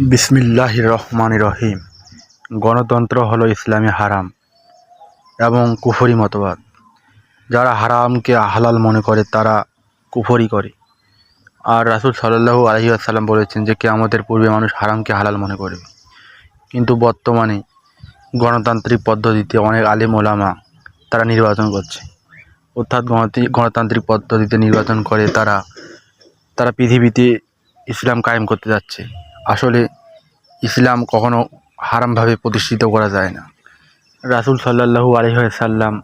বিসমিল্লাহ রহমান রহিম। গণতন্ত্র হলো ইসলামী হারাম এবং কুফরি মতবাদ। যারা হারামকে হালাল মনে করে, তারা কুফরি করে। আর রাসুল সাল্লাহু আলহি আসাল্লাম বলেছেন যে, কেয়ামতের পূর্বে মানুষ হারামকে হালাল মনে করবে। কিন্তু বর্তমানে গণতান্ত্রিক পদ্ধতিতে অনেক আলিম ওলামা তারা নির্বাচন করছে। অর্থাৎ গণতান্ত্রিক পদ্ধতিতে নির্বাচন করে তারা তারা পৃথিবীতে ইসলাম কায়েম করতে যাচ্ছে। আসলে ইসলাম কখনো হারামভাবে প্রতিষ্ঠিত করা যায় না। রাসুল সাল্লাহু আলহিসাল্লাম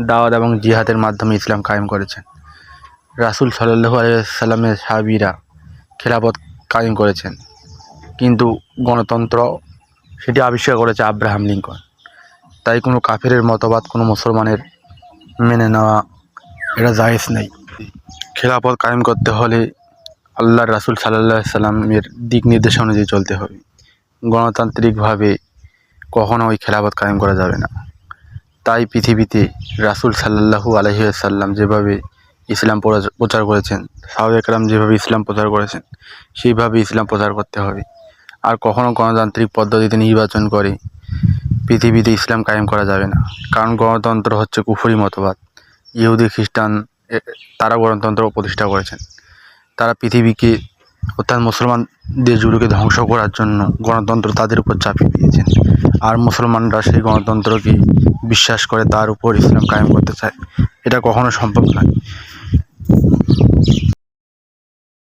দাওয়াত এবং জিহাদের মাধ্যমে ইসলাম কায়েম করেছেন। রাসুল সাল্লাহু আলহিসাল্লামের সাহাবিরা খেলাপথ কায়েম করেছেন। কিন্তু গণতন্ত্র সেটি আবিষ্কার করেছে আব্রাহাম লিঙ্কন। তাই কোনো কাফেরের মতবাদ, কোনো মুসলমানের মেনে নেওয়া এটা জায়েজ নেই। খেলাপথ কায়েম করতে হলে আল্লাহ রাসুল সাল্লাহ সাল্লামের দিক নির্দেশ অনুযায়ী চলতে হবে। গণতান্ত্রিকভাবে কখনো ওই খেলাপথ কায়েম করা যাবে না। তাই পৃথিবীতে রাসুল সাল্লাহু আলহিসাল্লাম যেভাবে ইসলাম প্রচার- করেছেন সাহাব একরাম যেভাবে ইসলাম প্রচার করেছেন, সেইভাবে ইসলাম প্রচার করতে হবে। আর কখনো গণতান্ত্রিক পদ্ধতিতে নির্বাচন করে পৃথিবীতে ইসলাম কায়েম করা যাবে না। কারণ গণতন্ত্র হচ্ছে কুফুরি মতবাদ। ইহুদি, খ্রিস্টান তারা গণতন্ত্র প্রতিষ্ঠা করেছেন। তারা পৃথিবীকে অর্থাৎ মুসলমান দেশগুলোকে ধ্বংস করার জন্য গণতন্ত্র তাদের উপর চাপিয়ে দিয়েছেন। আর মুসলমানরা সেই গণতন্ত্রকে বিশ্বাস করে তার উপর ইসলাম কায়েম করতে চায়। এটা কখনো সম্ভব নয়।